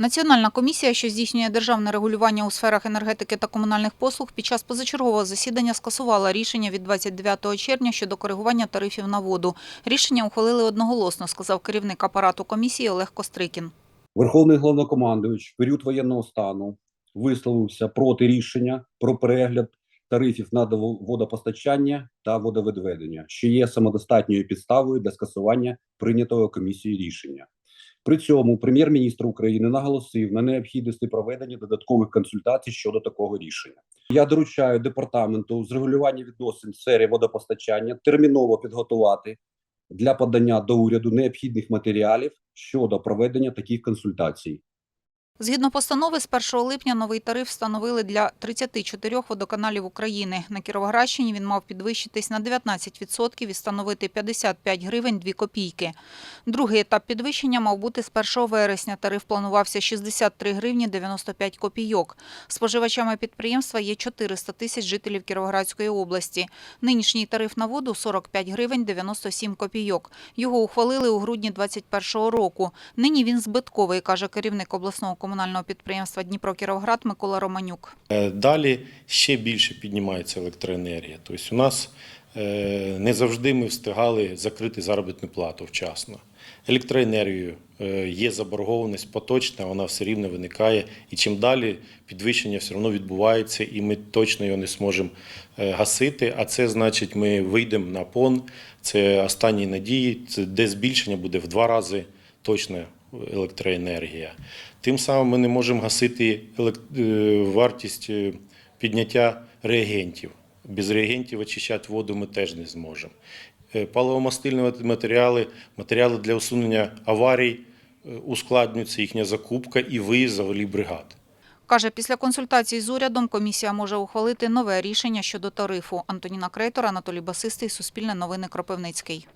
Національна комісія, що здійснює державне регулювання у сферах енергетики та комунальних послуг, під час позачергового засідання скасувала рішення від 29 червня щодо коригування тарифів на воду. Рішення ухвалили одноголосно, сказав керівник апарату комісії Олег Кострикін. Верховний головнокомандуючий в період воєнного стану висловився проти рішення про перегляд тарифів на водопостачання та водовідведення, що є самодостатньою підставою для скасування прийнятого комісією рішення. При цьому прем'єр-міністр України наголосив на необхідності проведення додаткових консультацій щодо такого рішення. Я доручаю департаменту з регулювання відносин в водопостачання терміново підготувати для подання до уряду необхідних матеріалів щодо проведення таких консультацій. Згідно постанови, з 1 липня новий тариф встановили для 34 водоканалів України. На Кіровоградщині він мав підвищитись на 19% і становити 55 гривень 2 копійки. Другий етап підвищення мав бути з 1 вересня. Тариф планувався 63 гривні 95 копійок. Споживачами підприємства є 400 тисяч жителів Кіровоградської області. Нинішній тариф на воду 45 гривень 97 копійок. Його ухвалили у грудні 2021 року. Нині він збитковий, каже керівник обласного комунального підприємства Дніпро-Кіровград Микола Романюк. Е, Далі ще більше піднімається електроенергія. Тобто у нас е, не завжди ми встигали закрити заробітну плату вчасно. Електроенергією е, є заборгованість поточна, вона все рівно виникає. І чим далі підвищення все одно відбувається, і ми точно його не зможемо гасити. А це значить, ми вийдемо на пон. Це останні надії, це де збільшення буде в два рази точно електроенергія. Тим самим ми не можемо гасити е, вартість е, підняття реагентів. Без реагентів очищати воду ми теж не зможемо. Е, Паливомастильні матеріали, матеріали для усунення аварій ускладнюється їхня закупка і виїзд взагалі бригад. Каже, після консультацій з урядом комісія може ухвалити нове рішення щодо тарифу. Антоніна Крейтор, Анатолій Басистий, Суспільне новини Кропивницький.